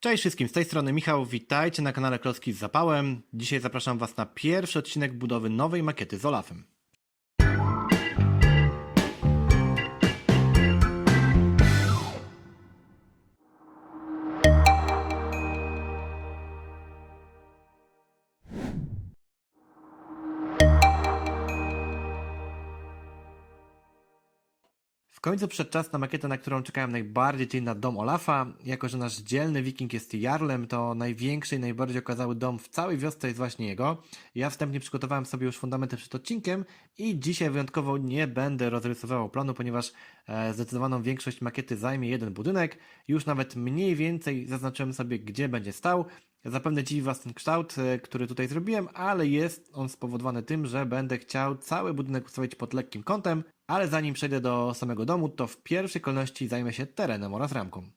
Cześć wszystkim, z tej strony Michał, witajcie na kanale Klocki z Zapałem. Dzisiaj zapraszam Was na pierwszy odcinek budowy nowej makiety z Olafem. W końcu przyszedł czas na makietę, na którą czekałem najbardziej, czyli na dom Olafa. Jako, że nasz dzielny wiking jest Jarlem, to największy i najbardziej okazały dom w całej wiosce jest właśnie jego. Ja wstępnie przygotowałem sobie już fundamenty przed odcinkiem i dzisiaj wyjątkowo nie będę rozrysowywał planu, ponieważ e, zdecydowaną większość makiety zajmie jeden budynek. Już nawet mniej więcej zaznaczyłem sobie, gdzie będzie stał. Zapewne dziwi Was ten kształt, e, który tutaj zrobiłem, ale jest on spowodowany tym, że będę chciał cały budynek ustawić pod lekkim kątem, ale zanim przejdę do samego domu, to w pierwszej kolejności zajmę się terenem oraz ramką.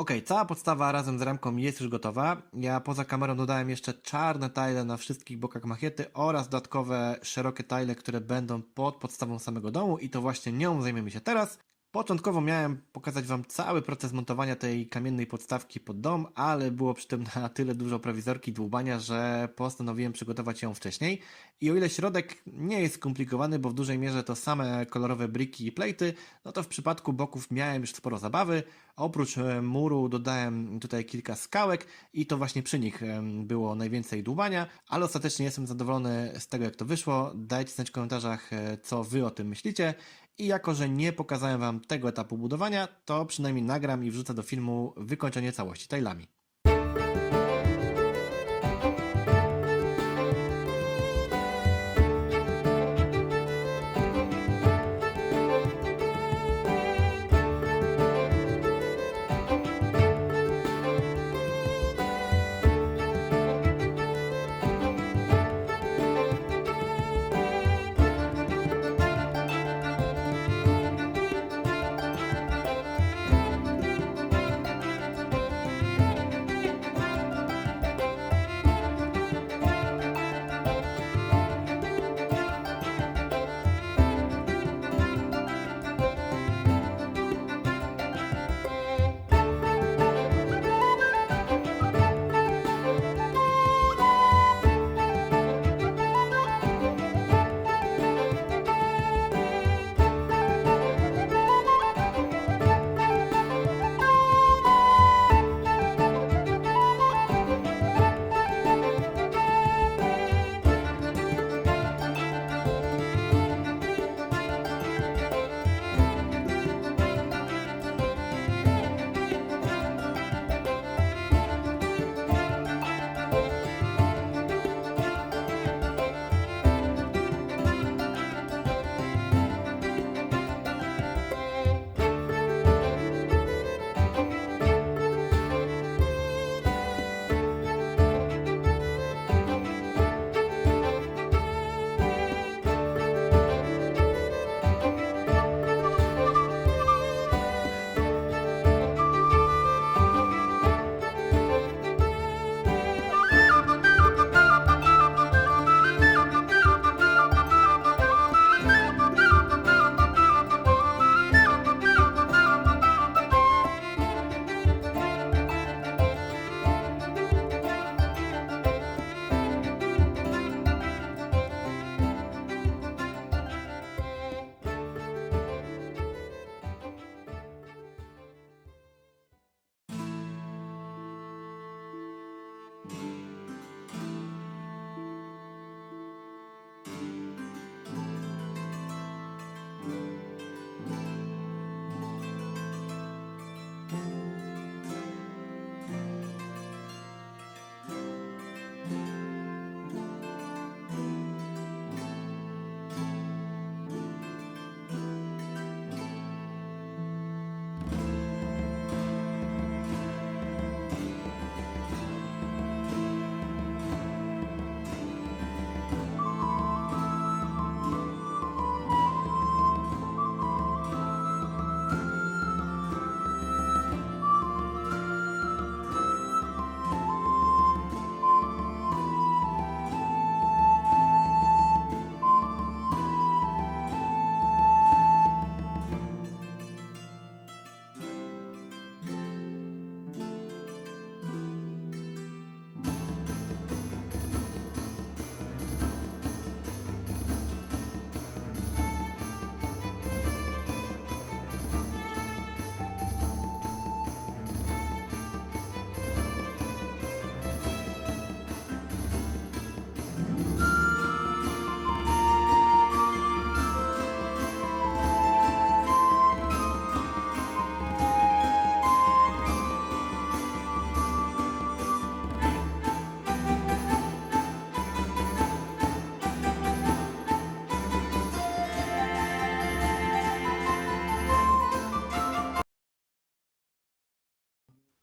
Ok, cała podstawa razem z ramką jest już gotowa. Ja poza kamerą dodałem jeszcze czarne tile na wszystkich bokach makiety oraz dodatkowe szerokie tile, które będą pod podstawą samego domu i to właśnie nią zajmiemy się teraz. Początkowo miałem pokazać Wam cały proces montowania tej kamiennej podstawki pod dom, ale było przy tym na tyle dużo prowizorki dłubania, że postanowiłem przygotować ją wcześniej. I o ile środek nie jest skomplikowany, bo w dużej mierze to same kolorowe briki i plejty, no to w przypadku boków miałem już sporo zabawy. Oprócz e, muru dodałem tutaj kilka skałek i to właśnie przy nich było najwięcej dłubania, ale ostatecznie jestem zadowolony z tego jak to wyszło. Dajcie znać w komentarzach e, co Wy o tym myślicie. I jako, że nie pokazałem Wam tego etapu budowania, to przynajmniej nagram i wrzucę do filmu wykończenie całości tajlami.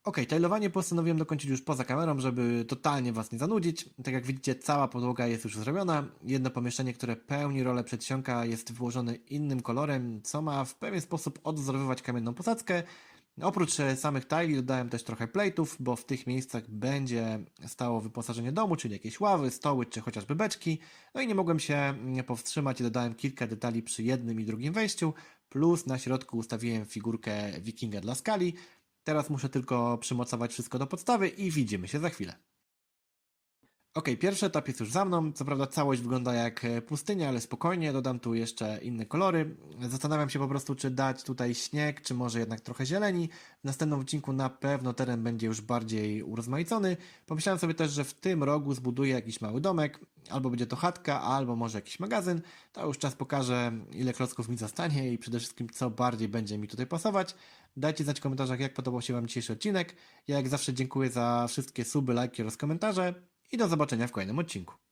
Okej, tailowanie postanowiłem dokończyć już poza kamerą, żeby totalnie Was nie zanudzić. Tak jak widzicie, cała podłoga jest już zrobiona. Jedno pomieszczenie, które pełni rolę przedsionka jest wyłożone innym kolorem, co ma w pewien sposób odwzorowywać kamienną posadzkę. Oprócz e, samych tile dodałem też trochę plate'ów, bo w tych miejscach będzie stało wyposażenie domu, czyli jakieś ławy, stoły czy chociażby beczki. No i nie mogłem się mm, powstrzymać i dodałem kilka detali przy jednym i drugim wejściu, plus na środku ustawiłem figurkę wikinga dla skali. Teraz muszę tylko przymocować wszystko do podstawy i widzimy się za chwilę. Ok, pierwszy etap jest już za mną. Co prawda całość wygląda jak e, pustynia, ale spokojnie, dodam tu jeszcze inne kolory. Zastanawiam się po prostu, czy dać tutaj śnieg, czy może jednak trochę zieleni. W następnym odcinku na pewno teren będzie już bardziej urozmaicony. Pomyślałem sobie też, że w tym rogu zbuduję jakiś mały domek. Albo będzie to chatka, albo może jakiś magazyn. To już czas pokaże, ile klocków mi zostanie i przede wszystkim, co bardziej będzie mi tutaj pasować. Dajcie znać w komentarzach, jak podobał się Wam dzisiejszy odcinek. Ja jak zawsze dziękuję za wszystkie suby, lajki oraz komentarze i do zobaczenia w kolejnym odcinku.